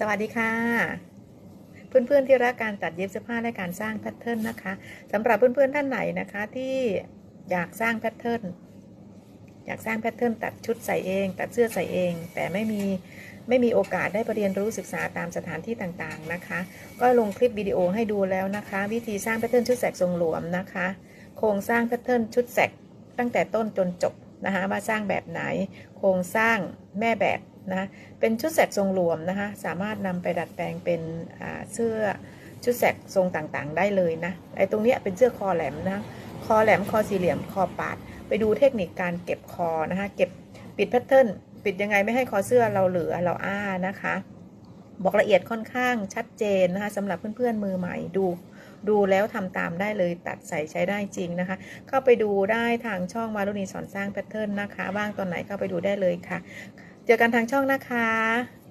สวัสดีค่ะ เพื่อนๆที่รักการตัดเย็บเสื้อผ้าและการสร้างแพทเทิร์นนะคะสำหรับเพื่อนๆท่านไหนนะคะที่อยากสร้างแพทเทิร์นอยากสร้างแพทเทิร์นตัดชุดใส่เอง ตัดเสื้อใส่เอง แต่ไม่มีไม่มีโอกาสได้ไปเรียนรู้ศึกษาตามสถานที่ต่างๆนะคะ ก็ลงคลิปวิดีโอให้ดูแล้วนะคะ วิธีสร้างแพทเทิร์นชุดแสกทรงหลวมนะคะ โครงสร้างแพทเทิร์นชุดแสกตั้งแต่ต้นจนจบนะคะว่าสร้างแบบไหน โครงสร้างแม่แบบ นะเป็นชุดแสกทรงหลวมนะคะ สามารถนำไปดัดแปลงเป็นเสื้อชุดแสกทรงต่างๆ ได้เลยนะไอ้ตรงนี้เป็นเสื้อคอแหลมนะคอแหลมคอสี่เหลี่ยมคอปาด ไปดูเทคนิคการเก็บคอนะคะเก็บปิดแพทเทิร์นปิดยังไงไม่ให้คอเสื้อเราเหลือเราอ้านะคะ บอกละเอียดค่อนข้างชัดเจนนะคะสำหรับเพื่อนๆมือใหม่ดูดูแล้วทำตามได้เลยตัดใส่ใช้ได้จริงนะคะ เข้าไปดูได้ทางช่องมารุณีสอนสร้างแพทเทิร์นนะคะว่างตอนไหนเข้าไปดูได้เลยค่ะ เจอกันทางช่องนะคะ